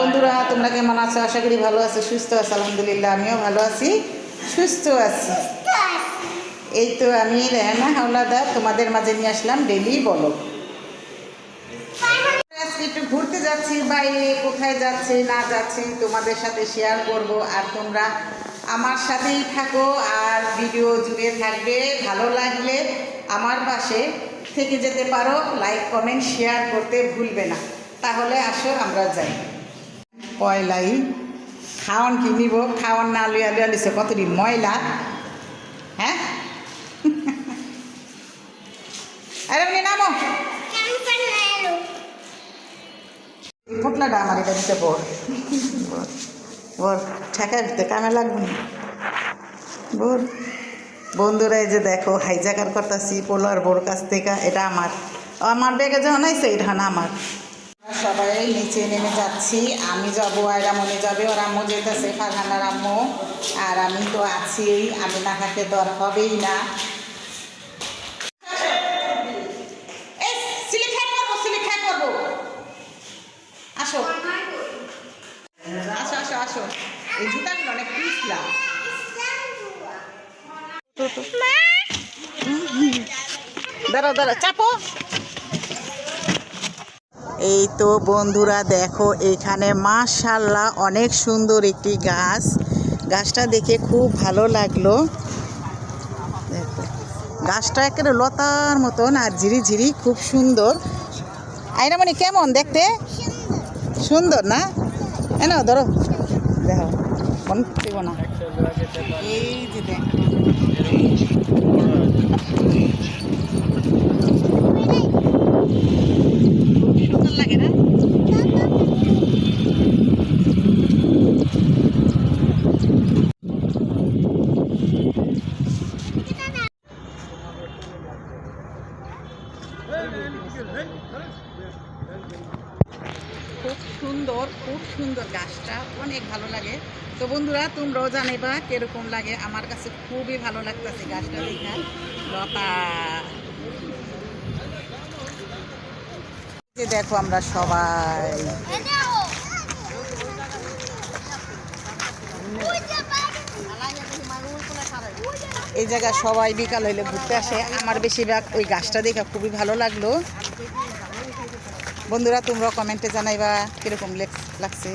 বন্ধুরা, তোমরা কেমন আছো? আশা করি ভালো আছো, সুস্থ আছো, আলহামদুলিল্লাহ, আমিও ভালো আছি, সুস্থ আছি। এই তো আমি রেহানা হাওলাদার, তোমাদের মাঝে নিয়ে আসলাম ডেলি বলো। একটু ঘুরতে যাচ্ছি, বাইরে কোথায় যাচ্ছে, না যাচ্ছে, তোমাদের সাথে শেয়ার করব। আর তোমরা আমার সাথেই থাকো, আর ভিডিও জুড়ে থাকবে। ভালো লাগলে আমার পাশে থেকে যেতে পারো। লাইক কমেন্ট শেয়ার করতে ভুলবে না। তাহলে আসো, আমরা যাই। পয়লাই। খাওয়ান কি নিব? খাওয়ান না লইয়া লইয়া লিছে কতটি ময়লা? হ্যাঁ? আরে এমনি নামো। পোটলাটা আমার এটা দিতে পর বল ঠেকা দিতে কামে লাগবে না। বল। বন্ধুরা যে দেখো হাইজাকার করতেছি পোলার বোর কাছ থেকে, এটা আমার। আমার ব্যাগে যখন আইসে এটা আমার। সবাই নিচে নেমে যাচ্ছি। আমি যাব আর রামনে যাবে। ওর আম্মু যেতেছে, ফারহানার আম্মু। আর আমি তো আছি, আমি না থাকলে আর হবেই না। আসো। আসো আসো আসো। চাপো। এই তো বন্ধুরা দেখো, এখানে মাশাল্লাহ অনেক সুন্দর একটি গাছ। গাছটা দেখে খুব ভালো লাগল। দেখো, গাছটা একেবারে লতার মতন আর ঝিরি ঝিরি খুব সুন্দর। আইনামণি কেমন দেখতে? সুন্দর না? এন ধরো। দেখো, মন দেবো না। এই যে দেখ সুন্দর লাগে না খুব সুন্দর খুব সুন্দর গাছটা অনেক ভালো লাগে তো বন্ধুরা জানাইবা কীরকম লাগে? আমার কাছে খুবই ভালো লাগতেছে গাছটা দেখা। লতা দেখো আমরা সবাই। এই জায়গায় সবাই বিকাল হইলে ঘুরতে আসে। আমার বেশিরভাগ ওই গাছটা দেখে খুবই ভালো লাগল। বন্ধুরা তোমরা কমেন্টে জানাইবা কীরকম লেগ- লাগছে।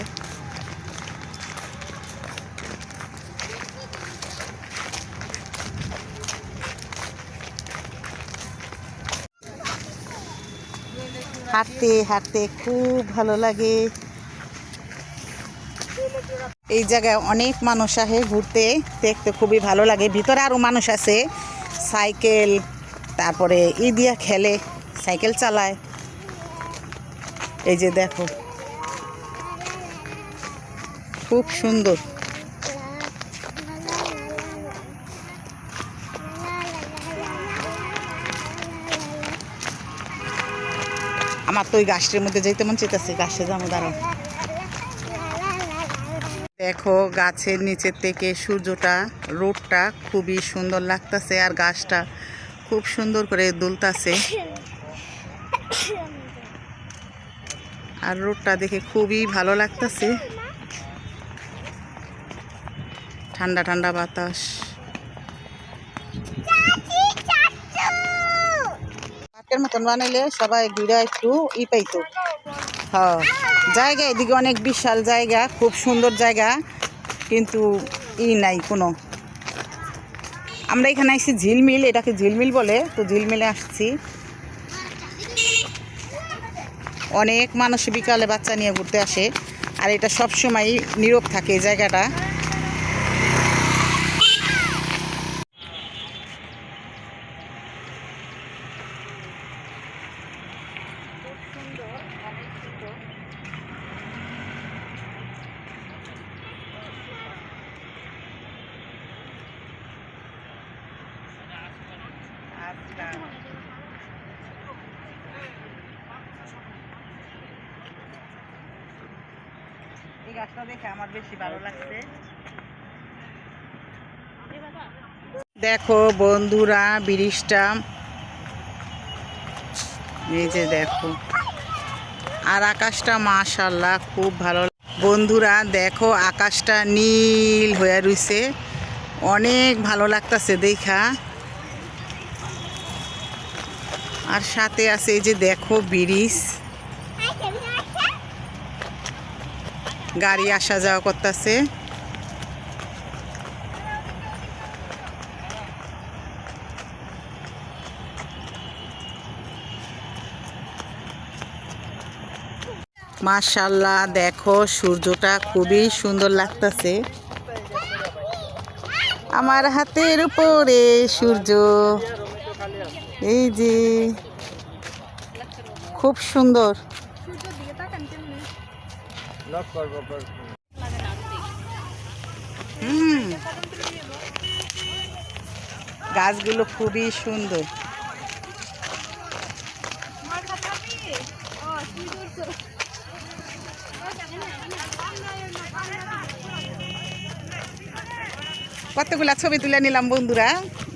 হাঁটতে হাঁটতে খুব ভালো লাগে। এই জায়গায় অনেক মানুষ আসে ঘুরতে, দেখতে খুবই ভালো লাগে। ভিতরে আরও মানুষ আছে সাইকেল, তারপরে ই দিয়া খেলে, সাইকেল চালায়। এই যে দেখো, খুব সুন্দর। আমার তো ওই গাছটির মধ্যে যেতে মন চেতেছে, গাছে যাব দাঁড়াও। দেখো গাছের নিচের থেকে সূর্যটা রোডটা খুবই সুন্দর লাগতাছে আর গাছটা খুব সুন্দর করে দুলতাছে। আর রোডটা দেখে খুবই ভালো লাগতাছে। ঠান্ডা ঠান্ডা বাতাস। পার্কের মতন বানাইলে সবাই ঘুরে একটু ই পাইতো। হ্যাঁ জায়গা এদিকে অনেক বিশাল জায়গা, খুব সুন্দর জায়গা, কিন্তু ই নাই কোনো। আমরা এখানে আসছি ঝিলমিল, এটাকে ঝিলমিল বলে, তো ঝিলমিলে আসছি। অনেক মানুষ বিকালে বাচ্চা নিয়ে ঘুরতে আসে, আর এটা সবসময় নীরব থাকে এই জায়গাটা। এই গাছটা দেখে আমার বেশি ভালো লাগছে। দেখো বন্ধুরা, ব্রিজটা। এই যে দেখো। আর আকাশটা মাশাল্লাহ খুব ভালো বন্ধুরা, দেখো আকাশটা নীল হয়ে রইছে। অনেক ভালো লাগতাছে দেখা। আর সাথে আছে এই যে দেখো ব্রিজ। গাড়ি আসা যাওয়া করতেছে। মাশাল্লাহ, দেখো সূর্যটা খুবই সুন্দর লাগতেছে। আমার হাতের উপরে সূর্য। এই যে, খুব সুন্দর। হুম। গাছগুলো খুবই সুন্দর। কতগুলা ছবি তুলে নিলাম বন্ধুরা?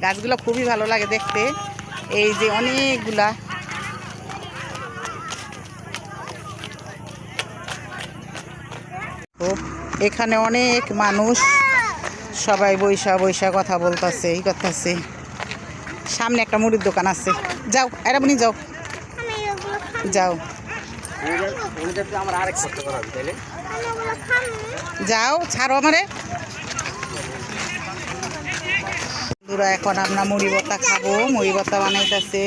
গাছগুলো খুবই ভালো লাগে দেখতে। এই যে অনেকগুলা ও এখানে অনেক মানুষ সবাই বৈশা বৈশা কথা বলতেছে এই করতেছে। সামনে একটা মুড়ির দোকান আছে। যাও, এরামনি যাও। যাও। যাও, ছাড়ো আমারে। বন্ধুরা, এখন আমরা মুড়ি ভর্তা খাব। মুড়ি ভর্তা বানাইতেছে।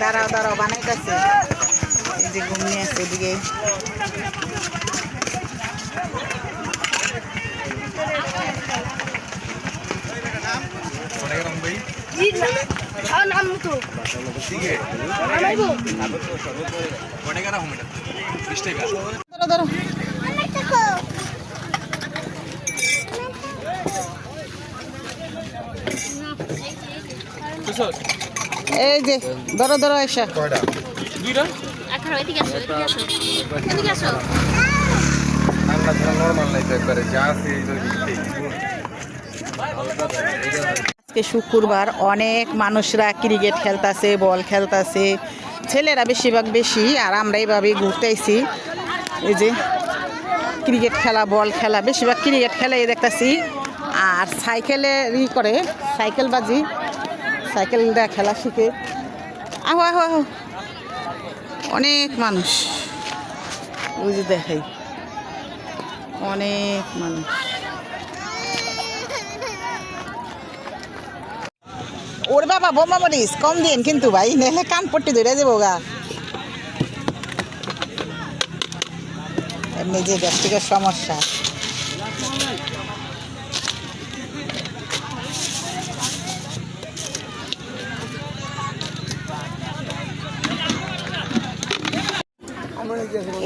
দাঁড়াও দাঁড়াও, বানাইতেছে। এই যে ঘুমিয়ে আছে এদিকে। ধরো ধরো এই যে ধরো ধরো এসা। আজকে শুক্রবার অনেক মানুষরা ক্রিকেট খেলতাছে, বল খেলতাছে। ছেলেরা বেশিরভাগ বেশি, আর আমরা এইভাবে ঘুরতেছি। এই যে ক্রিকেট খেলা, বল খেলা, বেশিরভাগ ক্রিকেট খেলাই দেখতাছি। আর সাইকেলে ই করে, সাইকেল বাজি সাইকেলটা খেলা শিখে। আহো আহো আহো। অনেক মানুষ। ওই যে দেখাই। অনেক মানুষ। ওর বাবা বোমা মরিস কম দিন কিন্তু ভাই নেহলে কান পট্টি ধরে যাব গা। এমনি যে গ্যাস্ট্রিকের সমস্যা।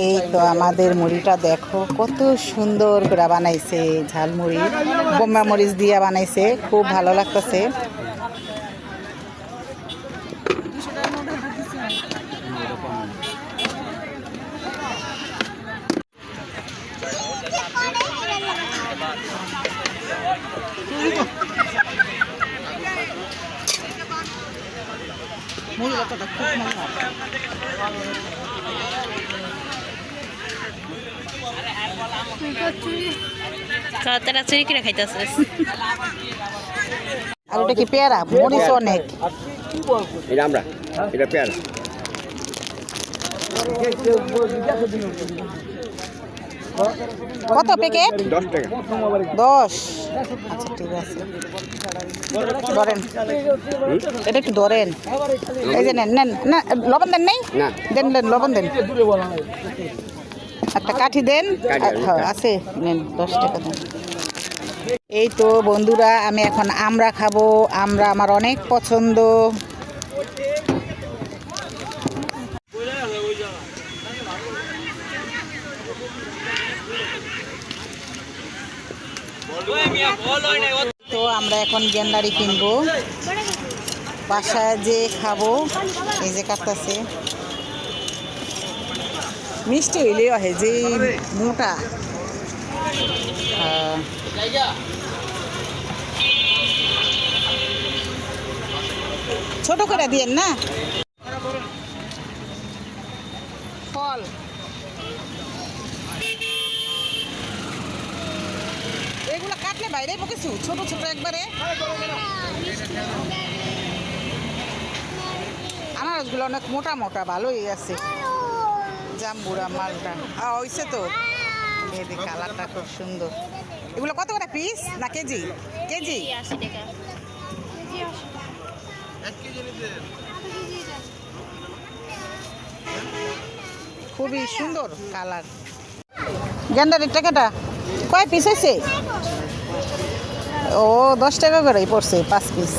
এই তো আমাদের মুড়িটা দেখো, কত সুন্দর করে বানাইছে ঝালমুড়ি। বোম্বা মরিচ দিয়া বানাইছে, খুব ভালো লাগতেছে। তারা চুরি খাইতেছে আর ওটা কি পেয়ারা? মরিচ অনেক। এটা আমরা এটা পেয়ারা। কত প্যাকেট? দশ টাকা। দশ। আচ্ছা ঠিক আছে। ধরেন। এটা একটু ধরেন। এই যে নেন নেন না লবণ দেন নেই? না। দেন দেন লবণ দেন। একটা কাঠি দেন। হ্যাঁ, আছে নেন দশ টাকা দেন। এই তো বন্ধুরা আমি এখন আমরা খাব আমরা আমার অনেক পছন্দ। তো আমরা এখন গেন্ডারি কিনবো। বাসায় যে খাব এই যে কাটতেছে। মিষ্টি হইলে হয় যে মোটা। ছোট করে দিয়েন না? ফল। এগুলো কাটলে বাইরে বকেছু ছোট ছোট একবারে? আনারসগুলো অনেক মোটা মোটা, ভালোই আছে। জাম্বুরা মালটা। হইছে তো। এদিকে কালারটা খুব সুন্দর। এগুলো কত করে পিস না কেজি? কেজি? খুবই সুন্দর কালার। গেন্দারের টাকাটা? কয় পিস হয়েছে ও দশ টাকা করেই পড়ছে পাঁচ পিস